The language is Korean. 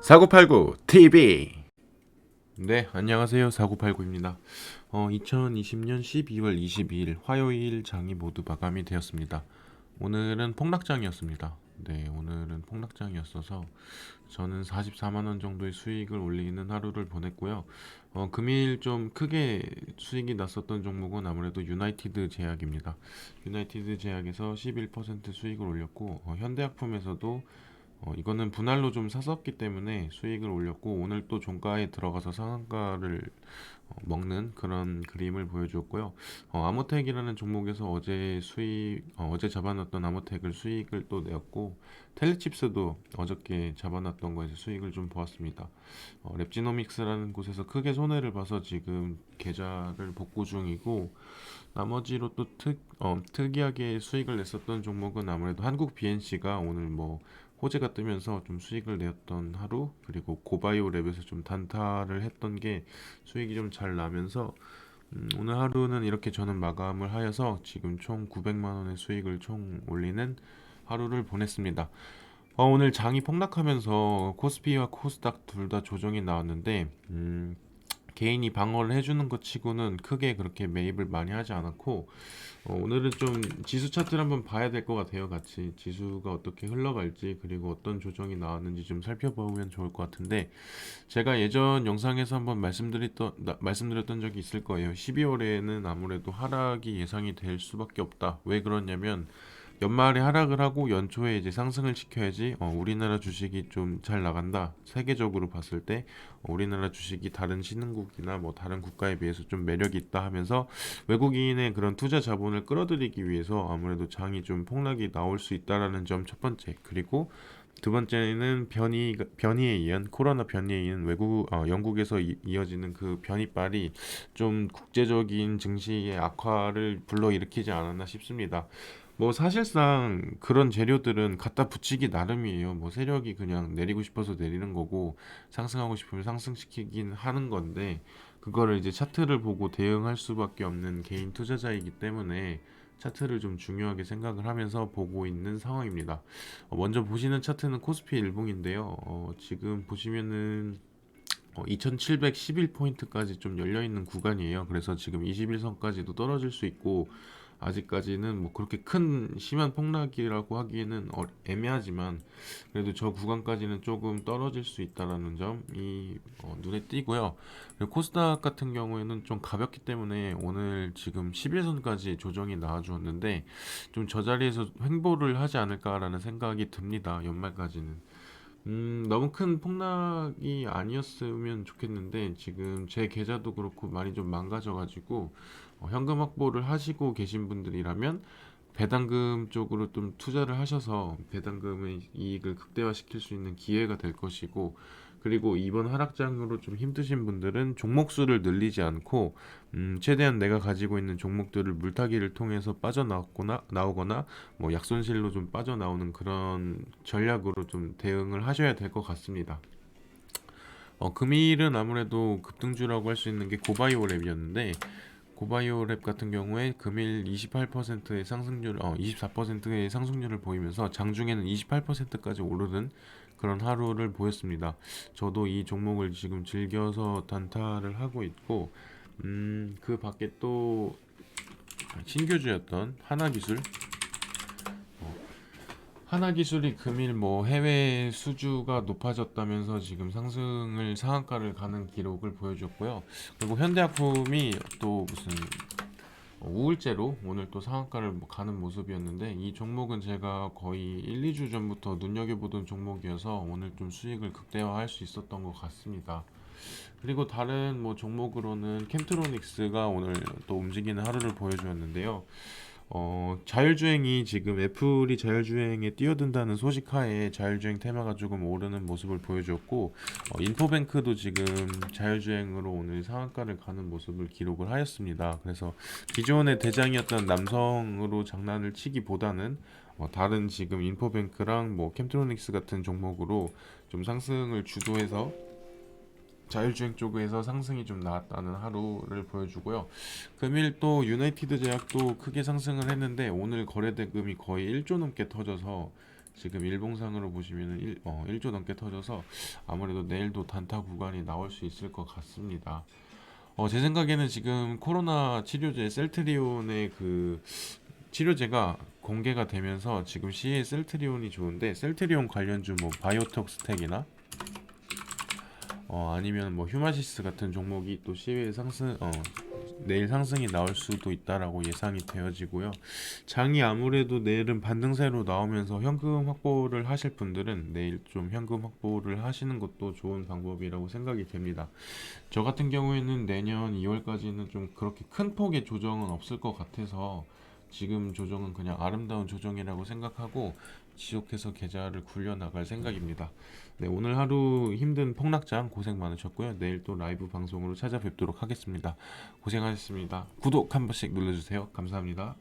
사구팔구 TV 네 안녕하세요. 사구팔구입니다. 어, 2020년 12월 22일 화요일 장이 모두 마감이 되었습니다. 오늘은 폭락장이었습니다 네 오늘은 폭락장이었어서 저는 44만 원 정도의 수익을 올리는 하루를 보냈고요. 어, 금일 좀 크게 수익이 났었던 종목은 아무래도 유나이티드 제약입니다. 유나이티드 제약에서 11% 수익을 올렸고 어, 현대약품에서도 어, 이거는 분할로 좀 샀었기 때문에 수익을 올렸고 오늘 또 종가에 들어가서 상한가를 어, 먹는 그런 그림을 보여주었고요. 어, 아모텍이라는 종목에서 어제 수익 어, 어제 잡아놨던 아모텍을 수익을 또 내었고 텔레칩스도 어저께 잡아놨던 거에서 수익을 좀 보았습니다. 어, 랩지노믹스라는 곳에서 크게 손해를 봐서 지금 계좌를 복구 중이고 나머지로 또 특, 어, 특이하게 수익을 냈었던 종목은 아무래도 한국 BNC가 오늘 뭐 호재가 뜨면서 좀 수익을 내었던 하루 그리고 고바이오 랩에서 좀 단타를 했던 게 수익이 좀 잘 나면서 음, 오늘 하루는 이렇게 저는 마감을 하여서 지금 총 900만 원의 수익을 총 올리는 하루를 보냈습니다. 어, 오늘 장이 폭락하면서 코스피와 코스닥 둘 다 조정이 나왔는데 음, 개인이 방어를 해주는 것 치고는 크게 그렇게 매입을 많이 하지 않았고 어, 오늘은 좀 지수 차트를 한번 봐야 될 것 같아요 같이. 지수가 어떻게 흘러갈지 그리고 어떤 조정이 나왔는지 좀 살펴보면 좋을 것 같은데 제가 예전 영상에서 한번 말씀드렸던 나- 말씀드렸던 적이 있을 거예요. 12월에는 아무래도 하락이 예상이 될 수밖에 없다. 왜 그러냐면 연말에 하락을 하고 연초에 이제 상승을 시켜야지 어, 우리나라 주식이 좀 잘 나간다. 세계적으로 봤을 때 어, 우리나라 주식이 다른 신흥국이나 뭐 다른 국가에 비해서 좀 매력이 있다 하면서 외국인의 그런 투자 자본을 끌어들이기 위해서 아무래도 장이 좀 폭락이 나올 수 있다라는 점 첫 번째. 그리고 두 번째는 변이 변이에 의한 코로나 변이에 의한 외국 어, 영국에서 이, 이어지는 그 변이빨이 좀 국제적인 증시의 악화를 불러일으키지 않았나 싶습니다. 뭐 사실상 그런 재료들은 갖다 붙이기 나름이에요. 뭐 세력이 그냥 내리고 싶어서 내리는 거고 상승하고 싶으면 상승시키긴 하는 건데 그거를 이제 차트를 보고 대응할 수밖에 없는 개인 투자자이기 때문에 차트를 좀 중요하게 생각을 하면서 보고 있는 상황입니다. 어, 먼저 보시는 차트는 코스피 일봉인데요. 어, 지금 보시면은 어, 2711포인트까지 좀 열려 있는 구간이에요. 그래서 지금 21선까지도 떨어질 수 있고 아직까지는 뭐 그렇게 큰 심한 폭락이라고 하기에는 어- 애매하지만 그래도 저 구간까지는 조금 떨어질 수 있다라는 점이 어, 눈에 띄고요. 코스닥 같은 경우에는 좀 가볍기 때문에 오늘 지금 11선까지 조정이 나와주었는데 좀 저 자리에서 횡보를 하지 않을까라는 생각이 듭니다. 연말까지는. 음, 너무 큰 폭락이 아니었으면 좋겠는데 지금 제 계좌도 그렇고 많이 좀 망가져가지고 어, 현금 확보를 하시고 계신 분들이라면 배당금 쪽으로 좀 투자를 하셔서 배당금의 이익을 극대화시킬 수 있는 기회가 될 것이고 그리고 이번 하락장으로 좀 힘드신 분들은 종목 수를 늘리지 않고 음, 최대한 내가 가지고 있는 종목들을 물타기를 통해서 빠져나오거나 나오거나 뭐 약손실로 좀 빠져나오는 그런 전략으로 좀 대응을 하셔야 될 것 같습니다. 어, 금일은 아무래도 급등주라고 할 수 있는 게 고바이오 랩이었는데 고바이오 랩 같은 경우에 금일 28%의 상승률, 어, 24%의 상승률을 보이면서 장중에는 28%까지 오르는 그런 하루를 보였습니다. 저도 이 종목을 지금 즐겨서 단타를 하고 있고, 음, 그 밖에 또 신규주였던 하나기술, 하나기술이 금일 뭐 해외 수주가 높아졌다면서 지금 상승을 상한가를 가는 기록을 보여줬고요. 그리고 현대약품이 또 무슨 우울제로 오늘 또 상한가를 뭐 가는 모습이었는데 이 종목은 제가 거의 1, 2주 전부터 눈여겨보던 종목이어서 오늘 좀 수익을 극대화할 수 있었던 것 같습니다. 그리고 다른 뭐 종목으로는 캠트로닉스가 오늘 또 움직이는 하루를 보여주었는데요. 어, 자율주행이 지금 애플이 자율주행에 뛰어든다는 소식 하에 자율주행 테마가 조금 오르는 모습을 보여줬고, 어, 인포뱅크도 지금 자율주행으로 오늘 상한가를 가는 모습을 기록을 하였습니다. 그래서 기존의 대장이었던 남성으로 장난을 치기보다는 어, 다른 지금 인포뱅크랑 뭐 캠트로닉스 같은 종목으로 좀 상승을 주도해서 자율주행 쪽에서 상승이 좀 나왔다는 하루를 보여주고요. 금일 또 유나이티드 제약도 크게 상승을 했는데 오늘 거래 대금이 거의 1조 넘게 터져서 지금 일봉상으로 보시면은 1, 어, 1조 넘게 터져서 아무래도 내일도 단타 구간이 나올 수 있을 것 같습니다. 어, 제 생각에는 지금 코로나 치료제 셀트리온의 그 치료제가 공개가 되면서 지금 시에 셀트리온이 좋은데 셀트리온 관련주 뭐 바이오톡 스택이나 어 아니면 뭐 휴마시스 같은 종목이 또 시외 상승 어 내일 상승이 나올 수도 있다라고 예상이 되어지고요. 장이 아무래도 내일은 반등세로 나오면서 현금 확보를 하실 분들은 내일 좀 현금 확보를 하시는 것도 좋은 방법이라고 생각이 됩니다. 저 같은 경우에는 내년 2월까지는 좀 그렇게 큰 폭의 조정은 없을 것 같아서 지금 조정은 그냥 아름다운 조정이라고 생각하고 지속해서 계좌를 굴려 나갈 생각입니다. 네, 오늘 하루 힘든 폭락장 고생 많으셨고요. 내일 또 라이브 방송으로 찾아뵙도록 하겠습니다. 고생하셨습니다. 구독 한 번씩 눌러주세요. 감사합니다.